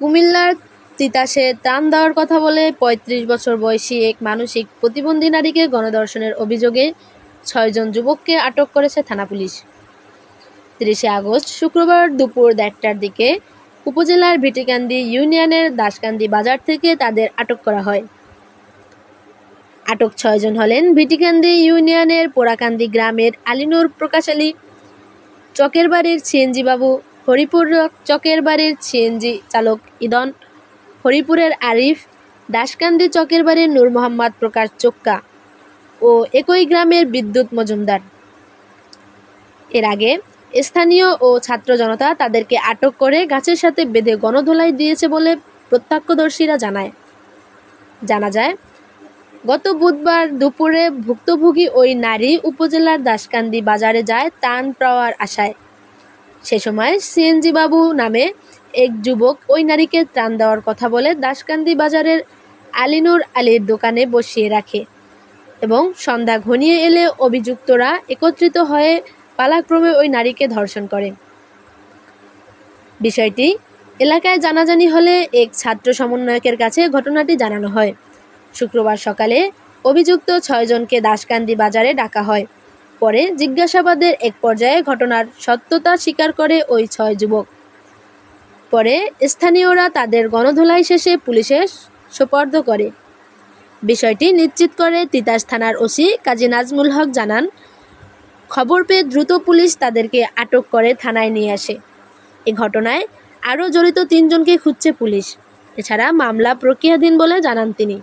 কুমিল্লার তিতাসে ত্রাণ দেওয়ার কথা বলে পঁয়ত্রিশ বছর বয়সী এক মানসিক প্রতিবন্ধী নারীকে গণধর্ষণের অভিযোগে ছয়জন যুবককে আটক করেছে থানা পুলিশ। তিরিশে আগস্ট শুক্রবার দুপুর দেড়টার দিকে উপজেলার ভিটিকান্দি ইউনিয়নের দাসকান্দি বাজার থেকে তাদের আটক করা হয়। আটক ছয়জন হলেন ভিটিকান্দি ইউনিয়নের পোড়াকান্দি গ্রামের আলিনুর প্রকাশ আলী চকের বাড়ির সিএনজি বাবু হরিপুর চকের বাড়ির সিএনজি চালক ইদন, হরিপুরের আরিফ, দাসকান্দি চকের বাড়ির নূর মোহাম্মদ প্রকাশ চোক্কা ও একই গ্রামের বিদ্যুৎ মজুমদার। এর আগে স্থানীয় ও ছাত্র জনতা তাদেরকে আটক করে গাছের সাথে বেঁধে গণধোলাই দিয়েছে বলে প্রত্যক্ষদর্শীরা জানায়। জানা যায়, গত বুধবার দুপুরে ভুক্তভোগী ওই নারী উপজেলার দাসকান্দি বাজারে যায় ত্রাণ পাওয়ার আশায়। সে সময় সিএনজি বাবু নামে এক যুবক ওই নারীকে ত্রাণ দেওয়ার কথা বলে দাসকান্দি বাজারের আলিনুর আলীর দোকানে বসিয়ে রাখে এবং সন্ধ্যা ঘনিয়ে এলে অভিযুক্তরা একত্রিত হয়ে পালাক্রমে ওই নারীকে ধর্ষণ করে। বিষয়টি এলাকায় জানাজানি হলে এক ছাত্র সমন্বয়কের কাছে ঘটনাটি জানানো হয়। শুক্রবার সকালে অভিযুক্ত ছয়জনকে দাসকান্দি বাজারে ডাকা হয়। পরে জিজ্ঞাসাবাদের এক পর্যায়ে ঘটনার সত্যতা স্বীকার করে ওই ছয় যুবক। পরে স্থানীয়রা তাদের গণধোলাই শেষে পুলিশে সোপর্দ করে। বিষয়টি নিশ্চিত করে তিতাস থানার ওসি কাজী নাজমুল হক জানান, খবর পেয়ে দ্রুত পুলিশ তাদেরকে আটক করে থানায় নিয়ে আসে। এ ঘটনায় আরও জড়িত তিনজনকে খুঁজছে পুলিশ। এছাড়া মামলা প্রক্রিয়াধীন বলে জানান তিনি।